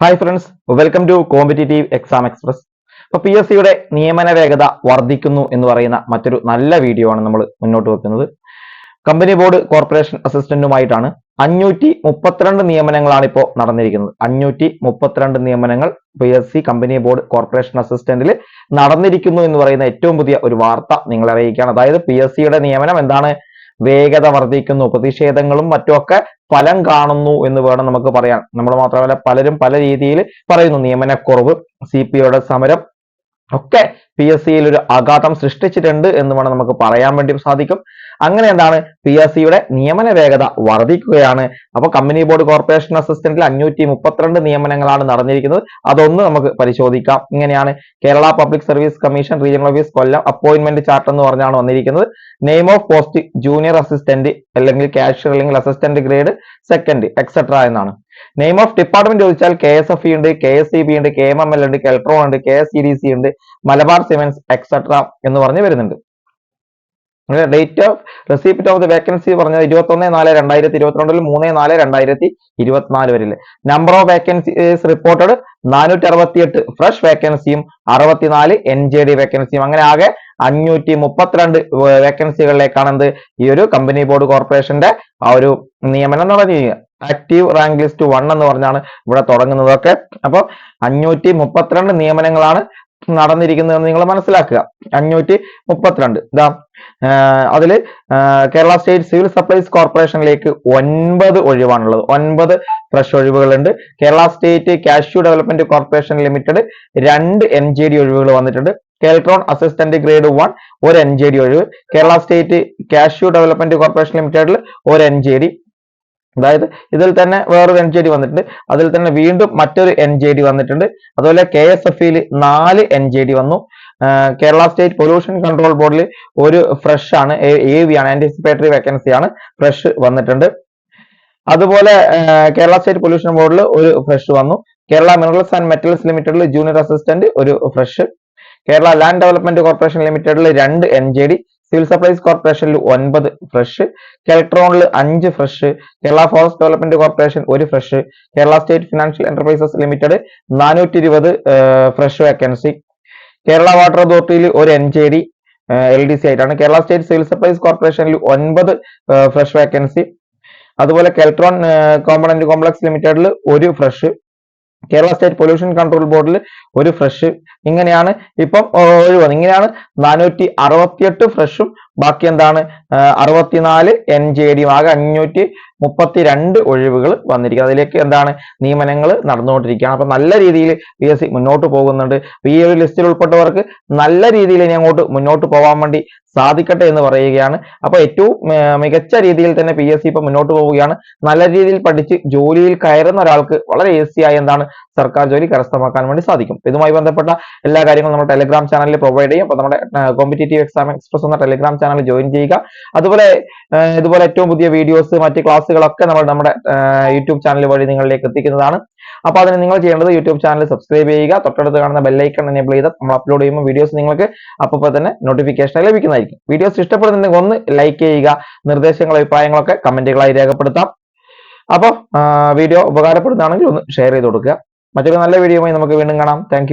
Hi friends welcome to competitive exam express അപ്പൊ P S സിയുടെ നിയമന വേഗത വർദ്ധിക്കുന്നു എന്ന് പറയുന്ന മറ്റൊരു നല്ല വീഡിയോ ആണ് നമ്മൾ മുന്നോട്ട് വെക്കുന്നത്. കമ്പനി ബോർഡ് കോർപ്പറേഷൻ അസിസ്റ്റന്റുമായിട്ടാണ് അഞ്ഞൂറ്റി മുപ്പത്തിരണ്ട് നിയമനങ്ങളാണ് ഇപ്പോൾ നടന്നിരിക്കുന്നത്. അഞ്ഞൂറ്റി മുപ്പത്തിരണ്ട് നിയമനങ്ങൾ P S C company board corporation അസിസ്റ്റന്റിൽ നടന്നിരിക്കുന്നു എന്ന് പറയുന്ന ഏറ്റവും പുതിയ ഒരു വാർത്ത നിങ്ങളെ അറിയിക്കുകയാണ്. അതായത് പി എസ് സിയുടെ നിയമനം എന്താണ്? വേഗത വർദ്ധിക്കുന്നു പ്രതിഷേധങ്ങളും മറ്റുമൊക്കെ ഫലം കാണുന്നു എന്ന് വേണം നമുക്ക് പറയാൻ. നമ്മൾ മാത്രമല്ല പലരും പല രീതിയിൽ പറയുന്നു നിയമനക്കുറവ് സി പി ഐയുടെ സമരം ഒക്കെ പി എസ് സിയിൽ ഒരു ആഘാതം സൃഷ്ടിച്ചിട്ടുണ്ട് എന്ന് വേണം നമുക്ക് പറയാൻ വേണ്ടി സാധിക്കും. അങ്ങനെ എന്താണ്? പി എസ് സിയുടെ നിയമന വേഗത വർദ്ധിക്കുകയാണ് അപ്പൊ കമ്പനി ബോർഡ് കോർപ്പറേഷൻ അസിസ്റ്റന്റിൽ അഞ്ഞൂറ്റി മുപ്പത്തിരണ്ട് നിയമനങ്ങളാണ് നടന്നിരിക്കുന്നത്. അതൊന്ന് നമുക്ക് പരിശോധിക്കാം. ഇങ്ങനെയാണ്. Kerala public service commission regional office Kollam appointment chart എന്ന് പറഞ്ഞാണ് വന്നിരിക്കുന്നത്. Name of post junior assistant അല്ലെങ്കിൽ കാഷ്യർ അല്ലെങ്കിൽ അസിസ്റ്റന്റ് ഗ്രേഡ് സെക്കൻഡ് എക്സെട്ര എന്നാണ്. നെയിം ഓഫ് ഡിപ്പാർട്ട്മെന്റ് ചോദിച്ചാൽ കെ എസ് എഫ് ഉണ്ട് കെ എസ് സി ബി ഉണ്ട് കെ എം എം എൽ ഉണ്ട് കെൽട്രോ ഉണ്ട് K S C D C ഉണ്ട് മലബാർ സിമെന്റ്സ് എക്സെട്ര എന്ന് പറഞ്ഞ് വരുന്നുണ്ട്. Date of receipt of the vacancy പറഞ്ഞത് ഇരുപത്തി ഒന്ന് നാല് രണ്ടായിരത്തി ഇരുപത്തിരണ്ടിൽ മൂന്ന് നാല് രണ്ടായിരത്തി ഇരുപത്തിനാല് വരെ നമ്പർ ഓഫ് വേക്കൻസീസ് റിപ്പോർട്ടഡ് നാനൂറ്റി അറുപത്തിയെട്ട് ഫ്രഷ് വേക്കൻസിയും അറുപത്തിനാല് എൻ ജെ ഡി വേക്കൻസിയും അങ്ങനെ ആകെ അഞ്ഞൂറ്റി മുപ്പത്തിരണ്ട് വേക്കൻസികളിലേക്കാണ് എന്ത്? ഈ ഒരു കമ്പനി ബോർഡ് കോർപ്പറേഷന്റെ ആ ഒരു നിയമനം എന്ന് പറഞ്ഞു ആക്റ്റീവ് റാങ്ക് ലിസ്റ്റ് വൺ എന്ന് പറഞ്ഞാണ് ഇവിടെ തുടങ്ങുന്നതൊക്കെ. അപ്പോൾ അഞ്ഞൂറ്റി മുപ്പത്തിരണ്ട് നിയമനങ്ങളാണ് നടന്നിരിക്കുന്നത് നിങ്ങൾ മനസ്സിലാക്കുക. അഞ്ഞൂറ്റി മുപ്പത്തിരണ്ട് ഇതാ അതിൽ കേരള സ്റ്റേറ്റ് സിവിൽ സപ്ലൈസ് കോർപ്പറേഷനിലേക്ക് ഒൻപത് ഒഴിവാണുള്ളത്. ഒൻപത് fresh ഒഴിവുകളുണ്ട്. Kerala state cashew development corporation limited രണ്ട് എൻ ജെ ഡി ഒഴിവുകൾ വന്നിട്ടുണ്ട്. കേൽട്രോൺ അസിസ്റ്റന്റ് ഗ്രേഡ് വൺ ഒരു എൻ ജെ ഡി ഒഴിവ്. Kerala state cashew development corporation ലിമിറ്റഡിൽ ഒരു എൻ ജെ ഡി. അതായത് ഇതിൽ തന്നെ വേറൊരു എൻ ജെ ഡി വന്നിട്ടുണ്ട്. അതിൽ തന്നെ വീണ്ടും മറ്റൊരു എൻ ജെ ഡി വന്നിട്ടുണ്ട്. അതുപോലെ കെ എസ് എഫ് ഇയിൽ നാല് എൻ ജെ ഡി വന്നു. കേരള സ്റ്റേറ്റ് പൊല്യൂഷൻ കൺട്രോൾ ബോർഡിൽ ഒരു ഫ്രഷ് ആണ്. എ വി ആണ്. ആന്റിസിപ്പേറ്ററി വേക്കൻസി ആണ്. ഫ്രഷ് വന്നിട്ടുണ്ട്. അതുപോലെ കേരള സ്റ്റേറ്റ് പൊല്യൂഷൻ ബോർഡിൽ ഒരു ഫ്രഷ് വന്നു. കേരള മിനറൽസ് ആൻഡ് മെറ്റൽസ് ലിമിറ്റഡിൽ ജൂനിയർ അസിസ്റ്റന്റ് ഒരു fresh Kerala land development corporation ലിമിറ്റഡിൽ രണ്ട് N J D civil supplies കോർപ്പറേഷനിൽ ഒൻപത് ഫ്രഷ് കെൽട്രോണിൽ അഞ്ച് fresh Kerala forest development corporation ഒരു fresh Kerala state financial enterprises limited നാനൂറ്റി ഇരുപത് ഫ്രഷ് വേക്കൻസി കേരള വാട്ടർ അതോറിറ്റിയിൽ ഒരു N J D L D C ആയിട്ടാണ്. കേരള സ്റ്റേറ്റ് സിവിൽ സപ്ലൈസ് കോർപ്പറേഷനിൽ ഒൻപത് ഫ്രഷ് വേക്കൻസി അതുപോലെ കെൽട്രോൺ കോമ്പണന്റ് കോംപ്ലക്സ് ലിമിറ്റഡിൽ ഒരു fresh Kerala state pollution control ബോർഡിൽ ഒരു ഫ്രഷ് ഇങ്ങനെയാണ് ഇപ്പം ഒഴിവാണ്. ഇങ്ങനെയാണ് നാനൂറ്റി അറുപത്തിയെട്ട് ഫ്രഷും ബാക്കി എന്താണ്? അറുപത്തിനാല് എൻ ജെ ഡിയും ആകെ അഞ്ഞൂറ്റി മുപ്പത്തി രണ്ട് ഒഴിവുകൾ വന്നിരിക്കുന്നത് അതിലേക്ക് എന്താണ്? നിയമനങ്ങൾ നടന്നുകൊണ്ടിരിക്കുകയാണ്. അപ്പം നല്ല രീതിയിൽ പി എസ് സി മുന്നോട്ട് പോകുന്നുണ്ട്. ഈ ഒരു ലിസ്റ്റിൽ ഉൾപ്പെട്ടവർക്ക് നല്ല രീതിയിൽ ഇനി അങ്ങോട്ട് മുന്നോട്ട് പോകാൻ വേണ്ടി സാധിക്കട്ടെ എന്ന് പറയുകയാണ്. അപ്പോൾ ഏറ്റവും മികച്ച രീതിയിൽ തന്നെ പി എസ് സി ഇപ്പൊ മുന്നോട്ട് പോവുകയാണ്. നല്ല രീതിയിൽ പഠിച്ച് ജോലിയിൽ കയറുന്ന ഒരാൾക്ക് വളരെ ഈസിയായി എന്താണ്? സർക്കാർ ജോലി കരസ്ഥമാക്കാൻ വേണ്ടി സാധിക്കും. ഇതുമായി ബന്ധപ്പെട്ട എല്ലാ കാര്യങ്ങളും നമ്മുടെ ടെലിഗ്രാം ചാനലിൽ പ്രൊവൈഡ് ചെയ്യും. അപ്പോൾ നമ്മുടെ കോമ്പറ്റേറ്റീവ് എക്സാം എക്സ്പ്രസ് എന്ന ടെലിഗ്രാം ചാനൽ ജോയിൻ ചെയ്യുക. അതുപോലെ ഇതുപോലെ ഏറ്റവും പുതിയ വീഡിയോസ് മറ്റ് ക്ലാസ്സുകളൊക്കെ നമ്മൾ നമ്മുടെ യൂട്യൂബ് ചാനൽ വഴി നിങ്ങളിലേക്ക് എത്തിക്കുന്നതാണ്. അപ്പൊ അതിന് നിങ്ങൾ ചെയ്യേണ്ടത് യൂട്യൂബ് ചാനൽ സബ്സ്ക്രൈബ് ചെയ്യുക. തൊട്ടടുത്ത് കാണുന്ന ബെല്ലൈക്കൺ എനേബിൾ ചെയ്ത് നമ്മൾ അപ്ലോഡ് ചെയ്യുമ്പോൾ വീഡിയോസ് നിങ്ങൾക്ക് അപ്പോൾ തന്നെ നോട്ടിഫിക്കേഷൻ ലഭിക്കുന്നതായിരിക്കും. വീഡിയോസ് ഇഷ്ടപ്പെടുന്നുണ്ടെങ്കിൽ ഒന്ന് ലൈക്ക് ചെയ്യുക. നിർദ്ദേശങ്ങൾ അഭിപ്രായങ്ങളൊക്കെ കമന്റുകളായി രേഖപ്പെടുത്താം. അപ്പോൾ വീഡിയോ ഉപകാരപ്പെടുന്നതാണെങ്കിൽ ഒന്ന് ഷെയർ ചെയ്ത് കൊടുക്കുക. മറ്റൊരു നല്ല വീഡിയോയുമായി നമുക്ക് വീണ്ടും കാണാം. താങ്ക്